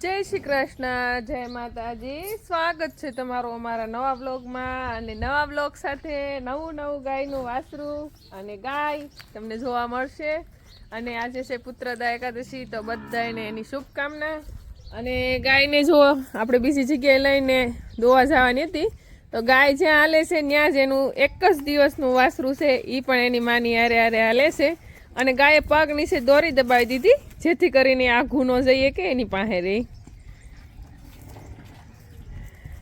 જય શ્રી કૃષ્ણ, જય માતાજી. સ્વાગત છે તમારું અમારા નવા બ્લોગમાં અને નવા બ્લોગ સાથે નવું નવું ગાયનું વાસરું અને ગાય તમને જોવા મળશે. અને આજે છે પુત્રદા એકાદશી, તો બધાને એની શુભકામના. અને ગાયને જો આપણે બીજી જગ્યાએ લઈને દોવા જવાની હતી, તો ગાય જ્યાં હાલે છે, ત્યાં જ એનું એક જ દિવસનું વાસરું છે. એ પણ એની માની આરે આરે હાલે છે. અને ગાયે પગ નીચે દોરી દબાવી દીધી, જેથી કરીને આ ગુનો જઈએ કે એની પાસે રહી.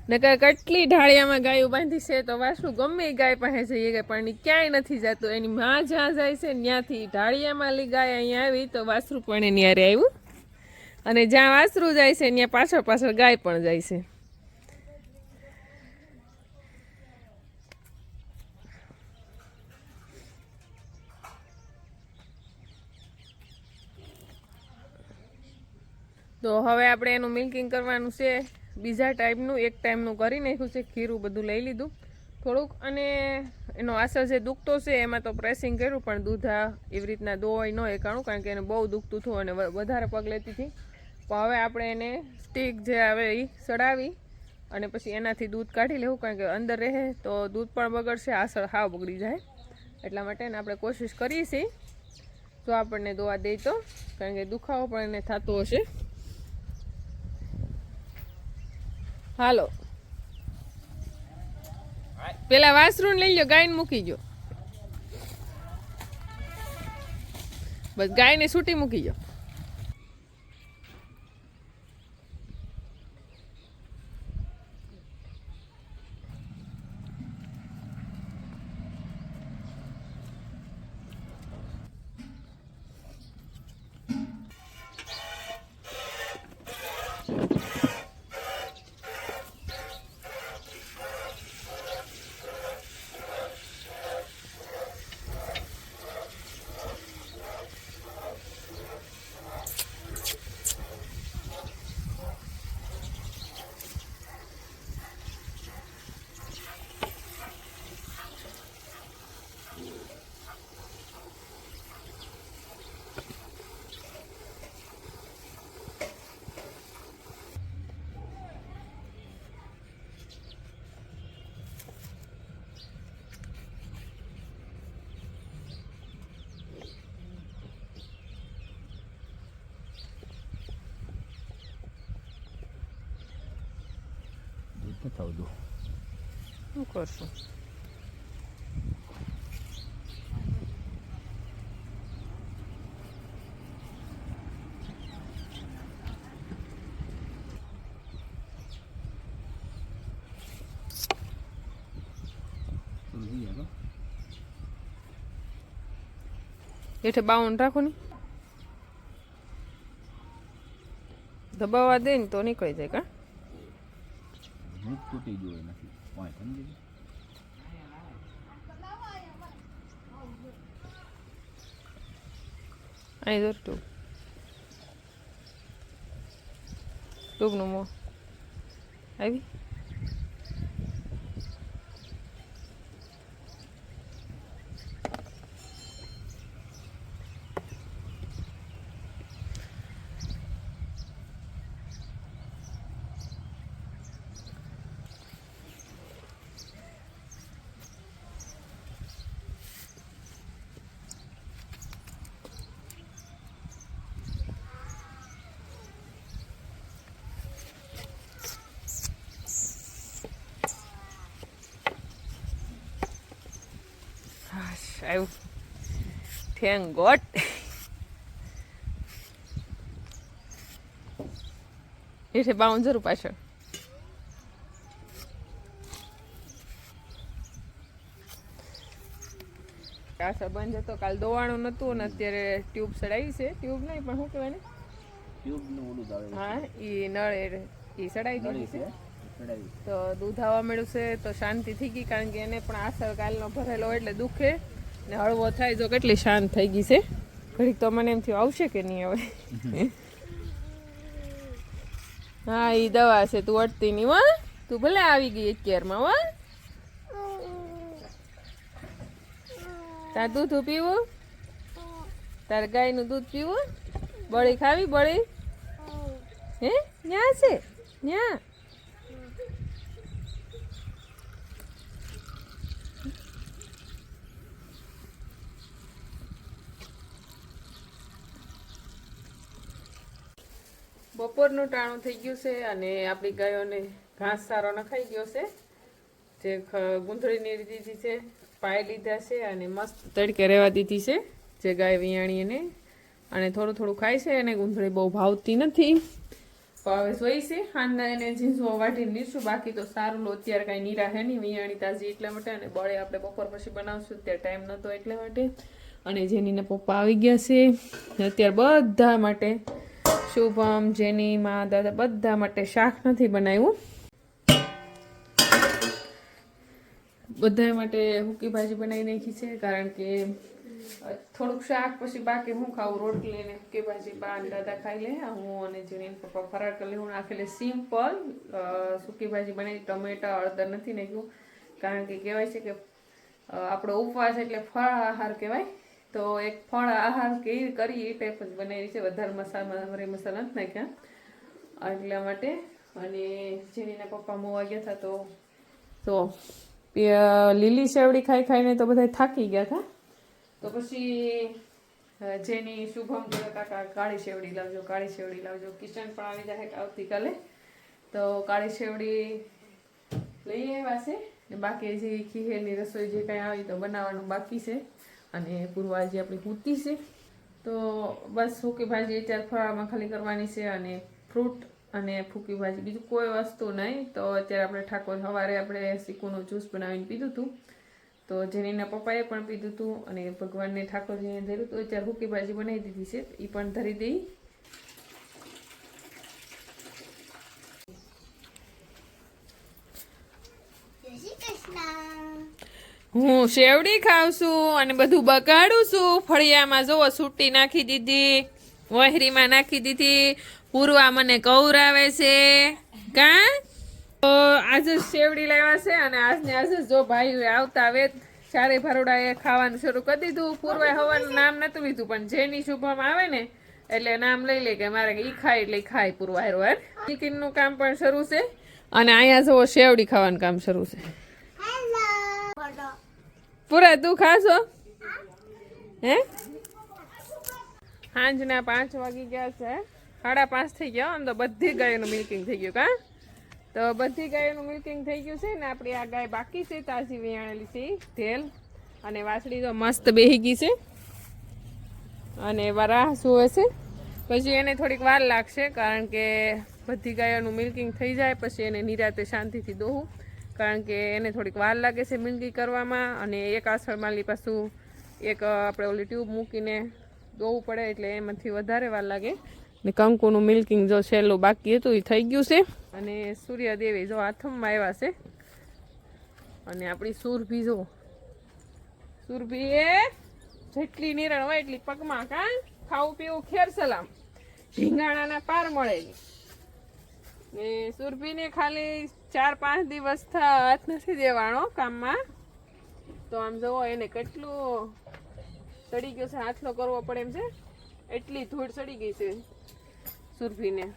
નકર કેટલી ઢાળિયામાં ગાયું બાંધી છે, તો વાસુ ગમે એ ગાય પાસે જઈએ કે પણ ક્યાંય નથી જતું. એની માં જ્યાં જાય છે ત્યાંથી ઢાળિયામાં લી ગાય અહીંયા આવી, તો વાસરું પણ એની હારે આવ્યું. અને જ્યાં વાસરું જાય છે, ત્યાં પાછળ પાછળ ગાય પણ જાય છે. તો હવે આપણે એનું મિલ્કિંગ કરવાનું છે. બીજા ટાઈપનું, એક ટાઈમનું કરી નાખ્યું છે, ખીરું બધું લઈ લીધું. થોડુંક, અને એનો આસર જે દુખતો છે, એમાં તો પ્રેસિંગ કર્યું, પણ દૂધા એવી રીતના દોવાઈ ન એકાણું, કારણ કે એને બહુ દુખતું હતું અને વધારે પગ લેતી હતી. પણ હવે આપણે એને સ્ટીક જે આવે એ સડાવી અને પછી એનાથી દૂધ કાઢી લેવું, કારણ કે અંદર રહે તો દૂધ પણ બગડશે, આસળ હાવ બગડી જાય. એટલા માટે આપણે કોશિશ કરીએ છીએ. જો આપણને દોવા દે તો, કારણ કે દુખાવો પણ એને થતો હશે. હાલો. પેલા વાસરું લઈ લો ગાયને મૂકી જો બસ ગાયને છૂટી મૂકી જો Thank નથી આવતું શું કરશું હેઠે બાઉન્ડ રાખો ને? દબાવવા દે ને તો નીકળી જાય કા? તૂટી ગયો નથી. પાંચ સમજી? અહીં આવી હાશ, આવ્યું. થેન્ક ગોડ હેઠે બાઉન્ડ જરૂર પાછળ. આ સંબંધ હતો કાલ દોવાણું નતું અને અત્યારે ટ્યુબ સડાવી છે. ટ્યુબ નહીં પણ શું કહેવાય ને? ઓલું આવે હા એ નળ એ સડાઈ નળી દીધી છે છે તો દૂધ આવવા મળ્યું છે તો શાંતિ થઈ ગઈ કારણ કે એને પણ આસર કાલનો ભરેલો એટલે દુખે. ને હળવો થાય તો કેટલી શાંત થઈ ગઈ છે. ઘડીક તો મને એમ થયું, આવશે કે નહીં હવે? હા એ દવા છે, તું અટતી નહીં વા તું ભલે આવી ગઈ અત્યારમાં વા તાર દૂધ પીવું? તારે ગાયનું દૂધ પીવું? બળી ખાવી, બળી? હે? ન્યા છે, ન્યા. બપોરનું ટાણું થઈ ગયું છે અને આપણી ગાયોને ઘાસ સારો નખાઈ ગયો છે. જે ગુંથળીની દીધી છે પાય લીધા છે અને મસ્ત તડકે રહેવા દીધી છે. જે ગાય વિયાણી એને અને થોડું થોડું ખાય છે અને ગુંધળી બહુ ભાવતી નથી. તો હવે જોઈ છે. હાંજના એને જીંસવો વાઢી લીધું બાકી તો સારું લો. અત્યારે કાંઈ નીરા હે નહીં વિયાણી તાજી એટલા માટે અને બળે આપણે બપોર પછી બનાવશું. ત્યારે ટાઈમ નહોતો એટલા માટે. અને જેનીના પપ્પા આવી ગયા છે. અત્યારે બધા માટે શુભમ, જેની મા દાદા બધા માટે શાક નથી બનાવ્યું. બધા માટે હુકી ભાજી બનાવી નાખી છે, કારણ કે થોડુંક શાક પછી બાકી હું ખાવું રોટલી ને હુકી ભાજી બા દાદા ખાઈ લે હું અને જેની પપ્પા ફરાર કરી હું નાખેલી સિમ્પલ સૂકી ભાજી બનાવી, ટમેટા, હળદર નથી નાખ્યું, કારણ કે કહેવાય છે કે આપણો ઉપવાસ એટલે ફળ આહાર કહેવાય. તો એક ફળ આહાર કે કરી એ ટાઈપ જ બનાવી છે. વધારે મસાલા મરી મસાલા નથી નાખ્યા. એટલા માટે અને જેનીના પપ્પા મોવા ગયા હતા તો તો લીલી શેવડી ખાઈ ખાઈને તો બધા થાકી ગયા હતા. તો પછી જેની શુભમ કાકા કાળી શેવડી લાવજો, કાળી શેવડી લાવજો. કિશન પણ આવી જાય આવતીકાલે. તો કાળી શેવડી લઈ આવ્યા છે. બાકી જે ખીહેરની રસોઈ જે કાંઈ આવી તો બનાવવાનું બાકી છે. અને પૂર્વાજી આપણી કૂતી છે, તો બસ સૂકી ભાજી અત્યારે ફળામાં ખાલી કરવાની છે અને ફ્રૂટ અને ફૂકી ભાજી. બીજું કોઈ વસ્તુ નહીં. તો અત્યારે આપણે ઠાકોર સવારે આપણે શીકુનું જ્યુસ બનાવીને પીધું હતું. તો જેનીના પપ્પાએ પણ પીધું હતું અને ભગવાનને ઠાકોરજીને ધર્યું હતું. અત્યારે ફૂકી ભાજી બનાવી દીધી છે. એ પણ ધરી દઈ. હું શેવડી ખાઉં છું અને બધું બગાડું છું. ફળિયામાં જોવો સૂટી નાખી દીધી, વહેરીમાં નાખી દીધી. પૂર્વા મને કૌરાવે છે. કા? તો આજે શેવડી લાવ્યા છે અને આજને આજે જો ભાઈ આવતા વેત, ચારે ભરોડાએ ખાવાનું શરૂ કરી દીધું. પૂર્વે હવાનું નામ નતું લીધું, પણ જેની શુભમ આવે ને, એટલે નામ લઈ લે કે મારે ઈ ખાય એટલે ખાય પૂર્વા હેરવાર ચિકનનું કામ પણ શરૂ છે. અને અહીંયા જુઓ શેવડી ખાવાનું કામ શરૂ છે. પૂરા, તું ખાશો? હે? સાંજના પાંચ વાગી ગયા છે. સાડા પાંચ થઈ ગયા, આમ તો બધી ગાયોનું મિલ્કિંગ થઈ ગયું કા? તો બધી ગાયોનું મિલ્કિંગ થઈ ગયું છે ને આપણી આ ગાય બાકી છે, તાજી વિયાણેલી છે, તેલ. અને વાસળી તો મસ્ત બેહી ગઈ છે. અને વરાહ રાહ સુવે છે. પછી એને થોડીક વાર લાગશે, કારણ કે બધી ગાયોનું મિલ્કિંગ થઈ જાય, પછી એને નિરાતે શાંતિથી દોહું. કારણ કે એને થોડીક વાર લાગે છે મિલ્કી કરવામાં અને એક આસળ માલી પાછું એક આપણે ઓલી ટ્યુબ મૂકીને દોવું પડે એટલે એમાંથી વધારે વાર લાગે. ને કંકુનું મિલ્કિંગ જો છેલ્લું બાકી હતું એ થઈ ગયું છે. અને સૂર્યદેવી જો આથમમાં આવ્યા છે. અને આપણી સુરભી જો, સુરભી એ જેટલી નિરણ હોય એટલી પગમાં કા ખાવું પીવું ખેર સલામ. ઢીંગાણાના પાર મળે નહીં. ને સુરભીને ખાલી ચાર પાંચ દિવસ હાથ નથી દેવાનો કામમાં. તો આમ જુઓ એને કેટલું ચડી ગયો છે હાથલો કરવો પડે એમ છે. એટલી ધૂળ ચડી ગઈ છે સુરભીને.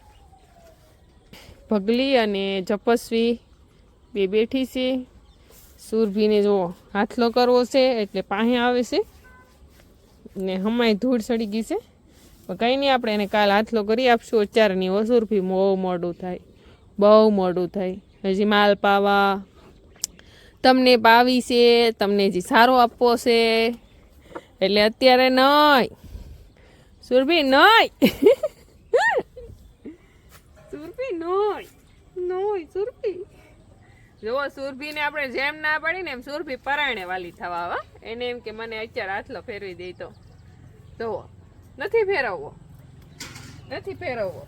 પગલી અને જપસ્વી બે બેઠી છે. સુરભીને જુઓ હાથલો કરવો છે એટલે પાસે આવે છે. ને હમાય ધૂળ ચડી ગઈ છે. પણ કંઈ નહીં આપણે એને કાલ હાથલો કરી આપશું. નહીં સુરભી બહુ મોડું થાય. બહુ મોડું થાય. હજી માલ પાવા. તમને પાવી છે, તમને હજી સારો આપવો છે. એટલે અત્યારે નહીં. સુરભી નહીં. સુરભી, નહીં. નહીં, સુરભી. જુઓ, સુરભીને આપણે જેમ ના પડી ને એમ સુરભી પરાયણે વાલી થવા આવે એને એમ કે મને અત્યારે હાથલો ફેરવી દે તો. જુઓ. નથી ફેરવવો. નથી ફેરવવો.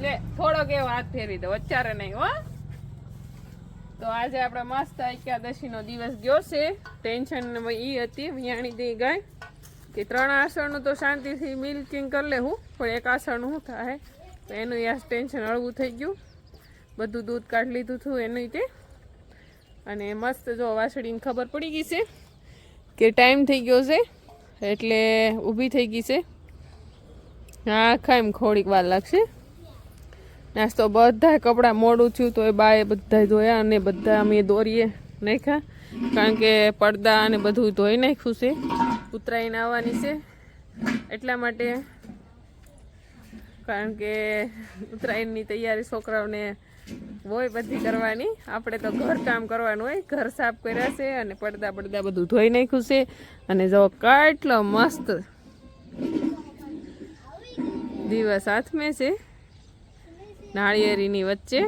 લે, થોડોક એવો હાથ ફેરવી દો, અત્યારે નહીં, હો. તો આજે આપણે મસ્ત એકાદશીનો દિવસ ગયો છે. ટેન્શન ઈ હતી વિયાણી દઈ ગાય કે ત્રણ આસણનું તો શાંતિથી મિલ્કિંગ કરી લેવું પણ એક આસણનું શું થાય? તો એનું યાસ ટેન્શન હળવું થઈ ગયું. બધું દૂધ કાઢી લીધું હતું એનું તે. અને મસ્ત જો વાસળીની ખબર પડી ગઈ છે. કે ટાઈમ થઈ ગયો છે, એટલે ઊભી થઈ ગઈ છે. હા એમ થોડીક વાર લાગશે. નાસ્તો બધા કપડાં મોડું થયું તો એ બાએ બધા ધોયા અને બધા અમે દોરીએ નાખ્યા. કારણ કે પડદા અને બધું ધોઈ નાખ્યું છે. ઉતરાઈને આવવાની છે. એટલા માટે કારણ કે ઉત્તરાયણની તૈયારી છોકરાઓને હોય બધી કરવાની. આપણે તો ઘર કામ કરવાનું હોય. ઘર સાફ કર્યા છે અને પડદા પડદા બધું ધોઈ નાખ્યું છે. અને જો કેટલો મસ્ત દિવસ હાથમે છે. નાળિયેરીની વચ્ચે.